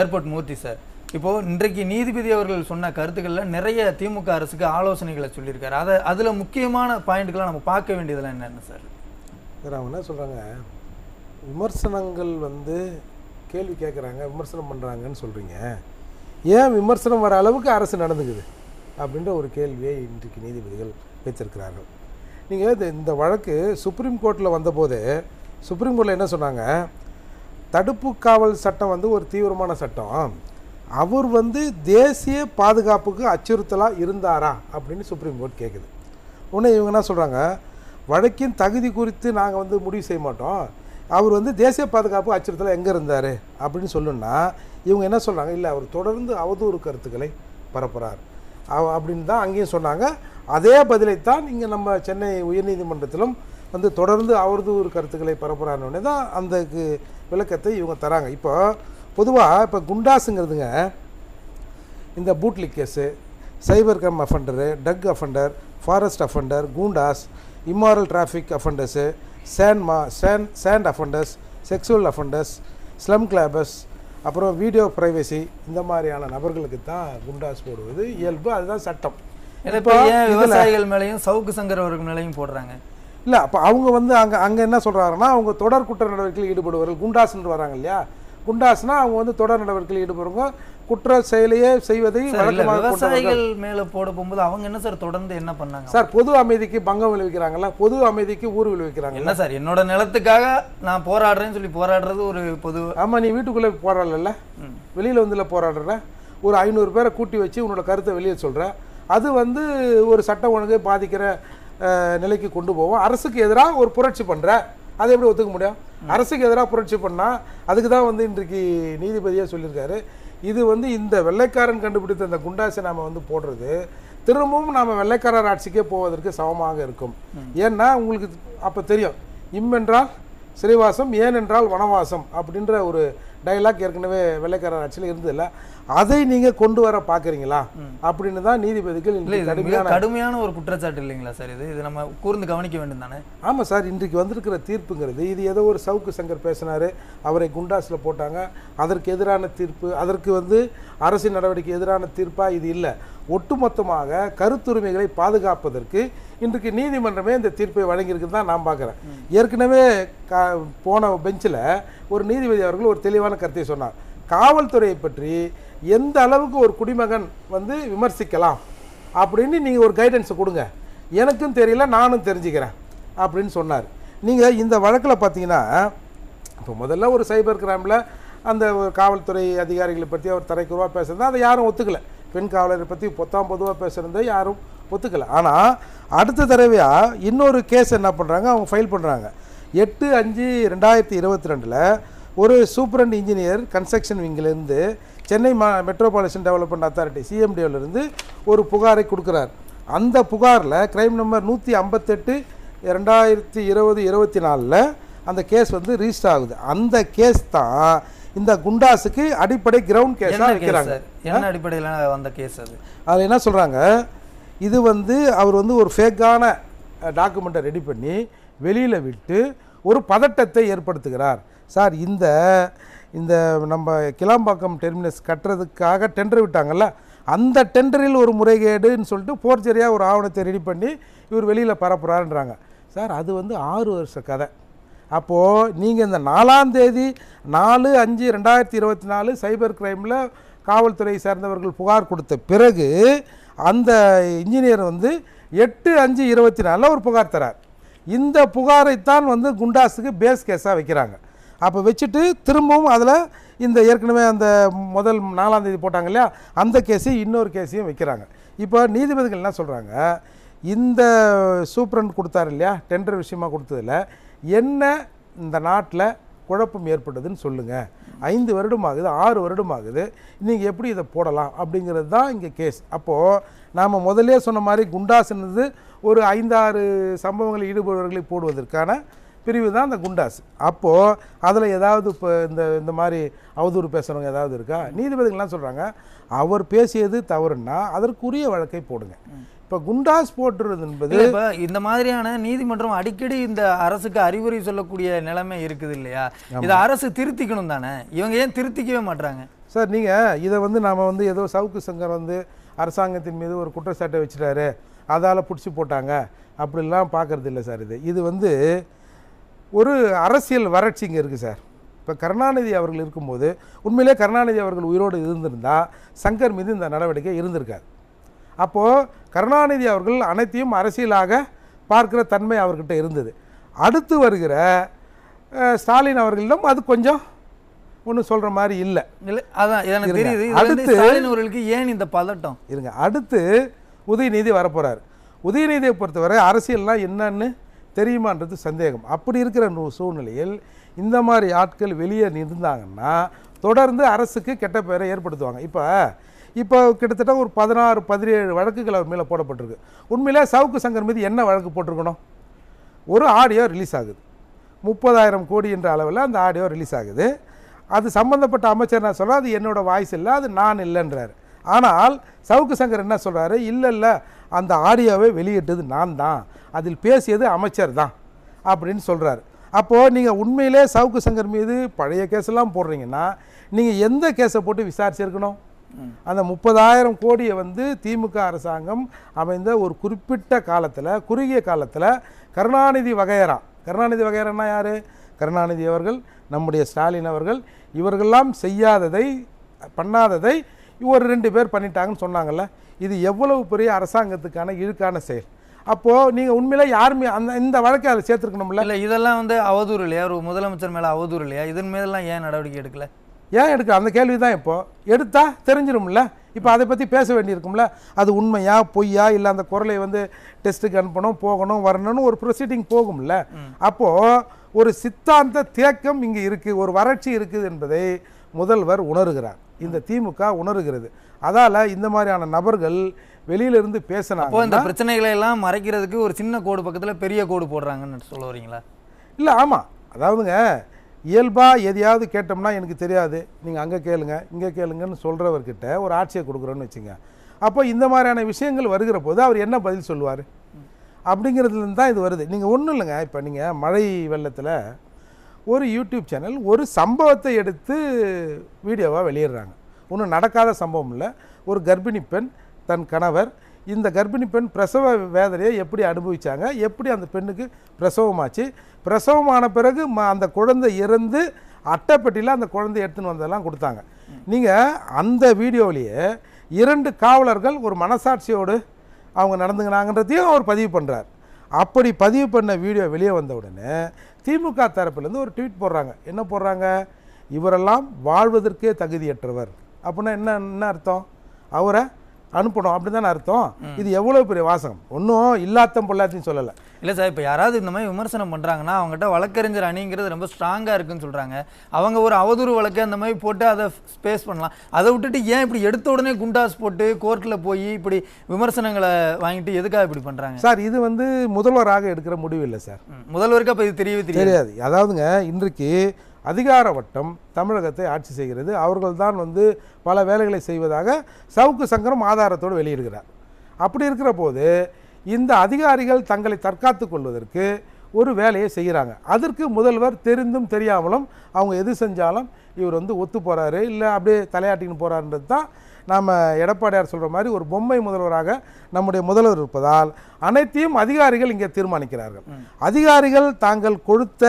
Airport மூர்த்தி sir. இப்போ இன்றைக்கு நீதிபதி அவர்கள் சொன்ன கருத்துக்கள்ல நிறைய திமுக அரசுக்கு ஆலோசனைகளை சொல்லியிருக்காரு. அதை அதுல முக்கியமான பாயிண்ட்களை நம்ம பார்க்க வேண்டியதெல்லாம் என்னென்ன சார்? சார் அவங்க என்ன சொல்கிறாங்க விமர்சனங்கள் வந்து கேள்வி கேட்குறாங்க விமர்சனம் பண்ணுறாங்கன்னு சொல்கிறீங்க ஏன் விமர்சனம் வர அளவுக்கு அரசு நடந்துக்குது? அப்படின்ற ஒரு கேள்வியை இன்றைக்கு நீதிபதிகள் வைத்திருக்கிறார்கள். நீங்கள் இந்த இந்த வழக்கு சுப்ரீம் கோர்ட்டில் வந்தபோது சுப்ரீம் கோர்ட்டில் என்ன சொன்னாங்க? தடுப்பு காவல் சட்டம் வந்து ஒரு தீவிரமான சட்டம். அவர் வந்து தேசிய பாதுகாப்புக்கு அச்சுறுத்தலாக இருந்தாரா அப்படின்னு சுப்ரீம் கோர்ட் கேட்குது உடனே இவங்க என்ன சொல்கிறாங்க வழக்கின் தகுதி குறித்து நாங்கள் வந்து முடிவு செய்ய மாட்டோம். அவர் வந்து தேசிய பாதுகாப்பு அச்சுறுத்தலாக எங்கே இருந்தார் அப்படின்னு சொல்லுன்னா இவங்க என்ன சொல்கிறாங்க இல்லை அவர் தொடர்ந்து அவதூறு கருத்துக்களை பரப்புகிறார் அவ அப்படின்னு தான் அங்கேயும் சொன்னாங்க. அதே பதிலைத்தான் இங்கே நம்ம சென்னை உயர்நீதிமன்றத்திலும் வந்து தொடர்ந்து அவதூறு கருத்துக்களை பரப்புகிறான்னு தான் அந்த விளக்கத்தை இவங்க தராங்க. இப்போ பொதுவாக இப்போ குண்டாஸுங்கிறதுங்க இந்த bootleg case cyber come offender drug offender forest offender goondas immoral traffic offenders sand மா sand sand offenders sexual offenders slum grabbers அப்புறம் வீடியோ ப்ரைவசி இந்த மாதிரியான நபர்களுக்கு தான் குண்டாஸ் போடுவது இயல்பு. அதுதான் சட்டம். இப்போ விவசாயிகள் மேலையும் சவுக்கு சங்கர் அவர்கள் மேலையும் போடுறாங்க? இல்லை அப்போ அவங்க வந்து அங்கே அங்கே என்ன சொல்கிறாங்கன்னா அவங்க தொடர் குற்ற நடவடிக்கையில் ஈடுபடுவார்கள். குண்டாஸ்ன்னு வராங்க இல்லையா? குண்டாஸ்னா அவங்க வந்து தொடர் நடவடிக்கையில் ஈடுபடுறவங்க குற்ற செயலையே செய்வதை வழக்கமாக விவசாயிகள் மேல போட போகும்போது அவங்க என்ன சார் தொடர்ந்து என்ன பண்ணாங்க? சார் பொது அமைதிக்கு பங்கம் விளைவிக்கிறாங்கல்ல பொது அமைதிக்கு ஊர் விளைவிக்கிறாங்க என்ன சார் என்னோட நிலத்துக்காக நான் போராடுறேன்னு சொல்லி போராடுறது ஒரு பொது ஆமா நீ வீட்டுக்குள்ளே போராடல. வெளியில் வந்துல போராடுற. ஒரு ஐநூறு பேரை கூட்டி வச்சு உன்னோட கருத்தை வெளியே சொல்ற. அது வந்து ஒரு சட்ட ஒழுங்கை பாதிக்கிற நிலைக்கு கொண்டு போவோம். அரசுக்கு எதிராக ஒரு புரட்சி பண்ற அதை எப்படி ஒத்துக்க முடியும்? அரசுக்கு எதிராக புரட்சி பண்ணா அதுக்கு தான் வந்து இன்றைக்கு நீதிபதியே சொல்லியிருக்காரு. இது வந்து இந்த வெள்ளைக்காரன் கண்டுபிடித்த இந்த குண்டாசை நாம வந்து போடுறது திரும்பவும் நாம வெள்ளைக்காரர் ஆட்சிக்கே போவதற்கு சமமாக இருக்கும். ஏன்னா உங்களுக்கு அப்போ தெரியும். இம் என்றால் சிறைவாசம் ஏன் என்றால் வனவாசம் அப்படின்ற ஒரு டயலாக் ஏற்கனவே வெள்ளைக்காரர் ஆட்சியில் இருந்ததில்ல அதை நீங்க கொண்டு வர பார்க்குறீங்களா? அப்படின்னு தான் நீதிபதிகள் கடுமையான கடுமையான ஒரு குற்றச்சாட்டு இல்லைங்களா சார் இது? இது நம்ம கூர்ந்து கவனிக்க வேண்டும் தானே? ஆமாம் சார் இன்றைக்கு வந்திருக்கிற தீர்ப்புங்கிறது இது ஏதோ ஒரு சவுக்கு சங்கர் பேசினாரு அவரை குண்டாஸில் போட்டாங்க அதற்கு எதிரான தீர்ப்பு அதற்கு வந்து அரசின் நடவடிக்கை எதிரான தீர்ப்பா இது இல்லை. ஒட்டுமொத்தமாக கருத்துரிமைகளை பாதுகாப்பதற்கு இன்றைக்கு நீதிமன்றமே இந்த தீர்ப்பை வழங்கியிருக்குன்னு தான் நான் பார்க்குறேன். ஏற்கனவே கா போன பெஞ்சில் ஒரு நீதிபதி அவர்கள் ஒரு தெளிவான கருத்தை சொன்னார். காவல்துறையை பற்றி எந்த அளவுக்கு ஒரு குடிமகன் வந்து விமர்சிக்கலாம் அப்படின்னு நீங்கள் ஒரு கைடன்ஸை கொடுங்க. எனக்கும் தெரியல நானும் தெரிஞ்சுக்கிறேன் அப்படின்னு சொன்னார். நீங்கள் இந்த வழக்கில் பார்த்தீங்கன்னா இப்போ முதல்ல ஒரு சைபர் கிராமில் அந்த ஒரு காவல்துறை அதிகாரிகளை பற்றி அவர் தரைக்குறவாக பேசுகிறதா அதை யாரும் ஒத்துக்கலை. பெண் காவலரை பற்றி பொத்தாம் பொதுவாக பேசுகிறத யாரும் ஒத்துக்கல. ஆனால் அடுத்த தடவையாக இன்னொரு கேஸ் என்ன பண்ணுறாங்க அவங்க ஃபைல் பண்ணுறாங்க எட்டு அஞ்சு ரெண்டாயிரத்தி இருபத்தி ரெண்டில் ஒரு சூப்பரண்ட் இன்ஜினியர் கன்ஸ்ட்ரக்ஷன் விங்கிலேருந்து சென்னை மா மெட்ரோபாலிட்டன் டெவலப்மெண்ட் அத்தாரிட்டி சிஎம்டிஓலேருந்து ஒரு புகாரை கொடுக்குறார். அந்த புகாரில் கிரைம் நம்பர் நூற்றி ஐம்பத்தெட்டு ரெண்டாயிரத்தி இருபது இருபத்தி நாலில் அந்த கேஸ் வந்து ரிஜிஸ்டர் ஆகுது. அந்த கேஸ் தான் இந்த குண்டாஸுக்கு அடிப்படை கிரவுண்ட் கேஸாக கேஸ் வைக்கிறாங்க. சார்? என்ன அடிப்படையில் வந்த கேஸ் அது? அதில் என்ன சொல்கிறாங்க இது வந்து அவர் வந்து ஒரு ஃபேக்கான டாக்குமெண்ட்டை ரெடி பண்ணி வெளியில் விட்டு ஒரு பதட்டத்தை ஏற்படுத்துகிறார். சார் இந்த இந்த நம்ம கிளாம்பாக்கம் டெர்மினஸ் கட்டுறதுக்காக டெண்டர் விட்டாங்கல்ல அந்த டெண்டரில் ஒரு முறைகேடுன்னு சொல்லிட்டு போர்ச்சரியாக ஒரு ஆவணத்தை ரெடி பண்ணி இவர் வெளியில் பரப்புகிறாருன்றாங்க சார் அது வந்து ஆறு வருஷ கதை. அப்போது நீங்கள் இந்த நாலாம் தேதி நாலு அஞ்சு ரெண்டாயிரத்தி இருபத்தி நாலு சைபர் கிரைமில் காவல்துறை சேர்ந்தவர்கள் புகார் கொடுத்த பிறகு அந்த இன்ஜினியர் வந்து எட்டு அஞ்சு இருபத்தி நாலில் ஒரு புகார் தரார். இந்த புகாரைத்தான் வந்து குண்டாஸுக்கு பேஸ் கேஸாக வைக்கிறாங்க. அப்போ வச்சுட்டு திரும்பவும் அதில் இந்த ஏற்கனவே அந்த முதல் நாலாம் தேதி போட்டாங்க இல்லையா அந்த கேஸையும் இன்னொரு கேஸையும் வைக்கிறாங்க. இப்போ நீதிபதிகள் என்ன சொல்கிறாங்க இந்த சூப்பரண்ட் கொடுத்தாரு இல்லையா டெண்டர் விஷயமா கொடுத்ததில் என்ன இந்த நாட்டில் குழப்பம் ஏற்பட்டதுன்னு சொல்லுங்கள் ஐந்து வருடம் ஆகுது ஆறு வருடம் ஆகுது நீங்கள் எப்படி இதை போடலாம் அப்படிங்கிறது தான் இங்கே கேஸ் அப்போது நாம் முதல்லே சொன்ன மாதிரி குண்டாஸ்ன்றது ஒரு ஐந்தாறு சம்பவங்களில் ஈடுபடுபவர்களை போடுவதற்கான பிரிவு தான் அந்த குண்டாஸ். அப்போது அதில் ஏதாவது இப்போ இந்த இந்த மாதிரி அவதூறு பேசுகிறவங்க ஏதாவது இருக்கா? நீதிபதிகள்லாம் சொல்கிறாங்க அவர் பேசியது தவறுன்னா அதற்குரிய வழக்கை போடுங்க. இப்போ குண்டாஸ் போட்டுறது என்பது இப்ப இந்த மாதிரியான நீதிமன்றம் அடிக்கடி இந்த அரசுக்கு அறிவுரை சொல்லக்கூடிய நிலைமை இருக்குது இல்லையா? இதை அரசு திருத்திக்கணும் தானே? இவங்க ஏன் திருத்திக்கவே மாட்றாங்க? சார் நீங்கள் இதை வந்து நாம் வந்து ஏதோ சவுக்கு சங்கர் வந்து அரசாங்கத்தின் மீது ஒரு குற்றச்சாட்டை வச்சுட்டாரு. அதால் பிடிச்சி போட்டாங்க. அப்படிலாம் பார்க்கறது இல்லை சார் இது. இது வந்து ஒரு அரசியல் வறட்சி இங்கே இருக்குது சார். இப்போ கருணாநிதி அவர்கள் இருக்கும்போது உண்மையிலே கருணாநிதி அவர்கள் உயிரோடு இருந்திருந்தா சங்கர் மீது இந்த நடவடிக்கை இருந்திருக்காது. அப்போது கருணாநிதி அவர்கள் அனைத்தையும் அரசியலாக பார்க்கிற தன்மை அவர்கிட்ட இருந்தது. அடுத்து வருகிற ஸ்டாலின் அவர்களிடம் அது கொஞ்சம் ஒன்றும் சொல்கிற மாதிரி இல்லை. இல்ல அதான் எனக்கு. தெரியுது. அடுத்து- ஸ்டாலின் அவர்களுக்கு ஏன் இந்த பதட்டம்? இருங்க. அடுத்து உதயநிதி வரப்போகிறார் உதயநிதியை பொறுத்தவரை அரசியல்லாம் என்னன்னு தெரியுமான்றது சந்தேகம். அப்படி இருக்கிற சூழ்நிலையில் இந்த மாதிரி ஆட்கள் வெளியே இருந்தாங்கன்னா தொடர்ந்து அரசுக்கு கெட்ட பெயரை ஏற்படுத்துவாங்க. இப்போ இப்போ கிட்டத்தட்ட ஒரு பதினாறு பதினேழு வழக்குகள் அவர் மேலே போடப்பட்டிருக்கு. உண்மையிலே சவுக்கு சங்கர் மீது என்ன வழக்கு போட்டிருக்கணும்? ஒரு ஆடியோ ரிலீஸ் ஆகுது. முப்பதாயிரம் கோடி என்ற அளவில் அந்த ஆடியோ ரிலீஸ் ஆகுது. அது சம்பந்தப்பட்ட அமைச்சர் நான் சொல்கிறேன் அது என்னோட வாய்ஸ் இல்லை அது நான் இல்லைன்றார். ஆனால் சவுக்கு சங்கர் என்ன சொல்கிறாரு இல்லை இல்லை அந்த ஆடியோவை வெளியிட்டது நான் தான். அதில் பேசியது அமைச்சர் தான் அப்படின்னு சொல்கிறாரு அப்போது நீங்கள் உண்மையிலே சவுக்கு சங்கர் மீது பழைய கேஸெல்லாம் போடுறீங்கன்னா நீங்கள் எந்த கேஸை போட்டு விசாரிச்சிருக்கணும்? அந்த முப்பதாயிரம் கோடியை வந்து திமுக அரசாங்கம் அமைந்த ஒரு குறிப்பிட்ட காலத்தில் குறுகிய காலத்தில் கருணாநிதி வகையரா. கருணாநிதி வகையரானா யார்? கருணாநிதி அவர்கள் நம்முடைய ஸ்டாலின் அவர்கள். இவர்களெல்லாம் செய்யாததை பண்ணாததை ஒரு ரெண்டு பேர் பண்ணிட்டாங்கன்னு சொன்னாங்கல்ல. இது எவ்வளவு பெரிய அரசாங்கத்துக்கான இழுக்கான செயல். அப்போது நீங்கள் உண்மையில யாருமே அந்த இந்த வழக்கை அதில் சேர்த்துருக்கணும்ல? இல்லை இதெல்லாம் வந்து அவதூறு இல்லையா? ஒரு முதலமைச்சர் மேலே அவதூறு இல்லையா? இதன் மீதெல்லாம் ஏன் நடவடிக்கை எடுக்கல? ஏன் எடுக்க அந்த கேள்வி தான் இப்போ. எடுத்தா தெரிஞ்சிரும்ல. இப்போ அதை பற்றி பேச வேண்டியிருக்கும்ல. அது உண்மையா பொய்யா இல்லை அந்த குரலை வந்து டெஸ்ட்டுக்கு அனுப்பணும் போகணும் வரணும்னு ஒரு ப்ரொசீடிங் போகும்ல. அப்போது ஒரு சித்தாந்த தேக்கம் இங்கே இருக்குது ஒரு வறட்சி இருக்குது என்பதை முதல்வர் உணர்கிறார். இந்த திமுக உணர்கிறது. அதால் இந்த மாதிரியான நபர்கள் வெளியிலிருந்து அப்போ இந்த பேசினாங்க பிரச்சனைகளை எல்லாம் மறைக்கிறதுக்கு ஒரு சின்ன கோடு பக்கத்துல பெரிய கோடு போடுறாங்கன்னு சொல்ல வரீங்களா? இல்லை ஆமாம் அதாவதுங்க இயல்பாக எதையாவது கேட்டோம்னா எனக்கு தெரியாது. நீங்கள் அங்கே கேளுங்க இங்கே கேளுங்கன்னு சொல்கிறவர்கிட்ட ஒரு ஆட்சியை கொடுக்குறோன்னு வச்சுங்க. அப்போ இந்த மாதிரியான விஷயங்கள் வருகிற போது அவர் என்ன பதில் சொல்லுவார்? அப்படிங்கிறதுலேருந்து தான் இது வருது. நீங்கள் ஒன்றும் இல்லைங்க. இப்போ நீங்கள் மழை வெள்ளத்தில் ஒரு யூடியூப் சேனல் ஒரு சம்பவத்தை எடுத்து வீடியோவாக வெளியிடுறாங்க. ஒன்றும் நடக்காத சம்பவம் இல்லை. ஒரு கர்ப்பிணி பெண் தன் கணவர் இந்த கர்ப்பிணி பெண் பிரசவ வேதனையை எப்படி அனுபவித்தாங்க எப்படி அந்த பெண்ணுக்கு பிரசவமாச்சு? பிரசவமான பிறகு ம- அந்த குழந்தை இறந்து அட்டைப்பெட்டியில் அந்த குழந்தை எடுத்துன்னு வந்ததெல்லாம் கொடுத்தாங்க. நீங்கள் அந்த வீடியோவிலேயே இரண்டு காவலர்கள் ஒரு மனசாட்சியோடு அவங்க நடந்துங்கினாங்கன்றதையும் அவர் பதிவு பண்ணுறார் அப்படி பதிவு பண்ண வீடியோ வெளியே வந்த உடனே திமுக தரப்புலேருந்து ஒரு ட்வீட் போடுறாங்க. என்ன போடுறாங்க? இவரெல்லாம் வாழ்வதற்கே தகுதியற்றவர். அப்படின்னா என்ன என்ன அர்த்தம்? அவரை அனுப்பணும் அப்படி தானே அர்த்தம் இது எவ்வளோ பெரிய வாசகம்? ஒன்றும் இல்லாத்தம் பொல்லாத்தையும் சொல்லலை. இல்ல சார் இப்போ யாராவது இந்த மாதிரி விமர்சனம் பண்றாங்கன்னா அவங்ககிட்ட வழக்கறிஞர் அணிங்கிறது ரொம்ப ஸ்ட்ராங்கா இருக்குன்னு சொல்றாங்க. அவங்க ஒரு அவதூறு வழக்கு அந்த மாதிரி போட்டு அதை ஸ்பேஸ் பண்ணலாம். அதை விட்டுட்டு ஏன் இப்படி எடுத்த உடனே குண்டாஸ் போட்டு கோர்ட்ல போய் இப்படி விமர்சனங்களை வாங்கிட்டு எதுக்காக இப்படி பண்றாங்க? சார் இது வந்து முதல்வராக எடுக்கிற முடிவு இல்லை சார். முதல்வருக்கு அப்ப இது தெரியவே தெரியாது. தெரியாது. அதாவதுங்க இன்றைக்கு அதிகார வட்டம் தமிழகத்தை ஆட்சி செய்கிறது. அவர்கள்தான் வந்து பல வேலைகளை செய்வதாக சவுக்கு சங்கரம் ஆதாரத்தோடு வெளியிடுகிறார். அப்படி இருக்கிற போது இந்த அதிகாரிகள் தங்களை தற்காத்து கொள்வதற்கு ஒரு வேலையை செய்கிறாங்க. அதற்கு முதல்வர் தெரிந்தும் தெரியாமலும் அவங்க எது செஞ்சாலும் இவர் வந்து ஒத்து போகிறாரு இல்லை அப்படியே தலையாட்டின்னு போகிறாருன்றது தான் நாம் எடப்பாடியார் சொல்கிற மாதிரி ஒரு பொம்மை முதல்வராக நம்முடைய முதல்வர் இருப்பதால் அனைத்தையும் அதிகாரிகள் இங்கே தீர்மானிக்கிறார்கள். அதிகாரிகள் தாங்கள் கொடுத்த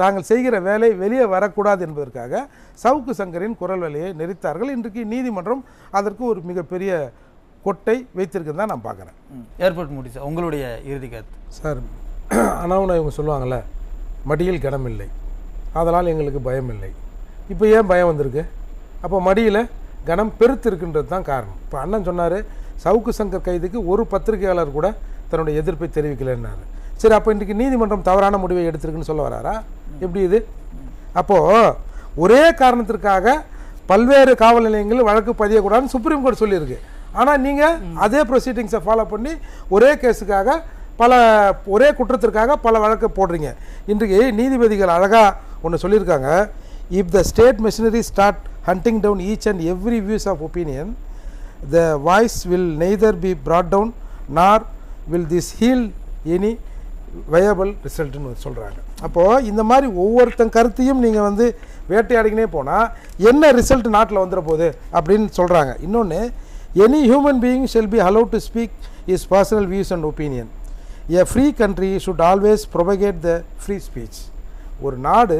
தாங்கள் செய்கிற வேலை வெளியே வரக்கூடாது என்பதற்காக சவுக்கு சங்கரின் குரல் வேலையை நெறித்தார்கள். இன்றைக்கு நீதிமன்றம் அதற்கு ஒரு மிகப்பெரிய கொட்டை வைத்திருக்குன்னு தான் நான் பார்க்குறேன். ஏர்போர்ட் முடி சார் உங்களுடைய இறுதி கருத்து. சார் ஆனால் இவங்க சொல்லுவாங்கள்ல மடியில் கனம் இல்லை. அதனால் எங்களுக்கு பயம் இல்லை. இப்போ ஏன் பயம் வந்திருக்கு? அப்போ மடியில் கனம் பெருத்து இருக்கின்றது தான் காரணம். இப்போ அண்ணன் சொன்னார் சவுக்கு சங்கர் கைதுக்கு ஒரு பத்திரிகையாளர் கூட தன்னுடைய எதிர்ப்பை தெரிவிக்கலைன்னாரு. சரி அப்போ இன்றைக்கு நீதிமன்றம் தவறான முடிவை எடுத்திருக்குன்னு சொல்ல வராரா? எப்படி இது? அப்போது ஒரே காரணத்திற்காக பல்வேறு காவல் நிலையங்களில் வழக்கு பதியக்கூடாதுன்னு சுப்ரீம் கோர்ட் சொல்லியிருக்கு. ஆனால் நீங்கள் அதே ப்ரொசீடிங்ஸை ஃபாலோ பண்ணி ஒரே கேஸுக்காக பல ஒரே குற்றத்திற்காக பல வழக்கு போடுறீங்க. இன்றைக்கு நீதிபதிகள் அழகாக ஒன்று சொல்லியிருக்காங்க. If the state machinery start hunting down each and every views of opinion the voice will neither be brought down nor will this heal any viable ரிசல்ட்டுன்னு சொல்கிறாங்க அப்போது இந்த மாதிரி ஒவ்வொருத்தன் கருத்தையும் நீங்கள் வந்து வேட்டையாடிக்கினே போனால் என்ன ரிசல்ட் நாட்டில் வந்துட போகுது அப்படின்னு சொல்கிறாங்க இன்னொன்று any human being shall be allowed to speak is personal views and opinion a free country should always propagate the free speech ஒரு நாடு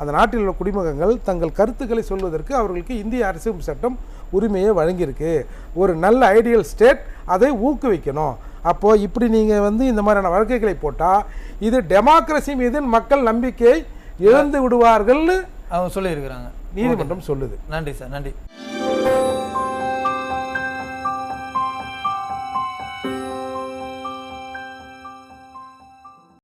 அந்த நாட்டில் உள்ள குடிமகங்கள் தங்கள் கருத்துக்களை சொல்வதற்கு அவர்களுக்கு இந்திய அரசியல் சட்டம் உரிமையை வழங்கியிருக்கு. ஒரு நல்ல ஐடியல் ஸ்டேட் அதை ஊக்குவிக்கணும். அப்போது இப்படி நீங்கள் வந்து இந்த மாதிரியான வழக்குகளை போட்டால் இது டெமோக்ரஸி மீது மக்கள் நம்பிக்கையை இழந்து விடுவார்கள்னு அவங்க சொல்லியிருக்கிறாங்க. நீதிமன்றம் சொல்லுது. நன்றி சார் நன்றி.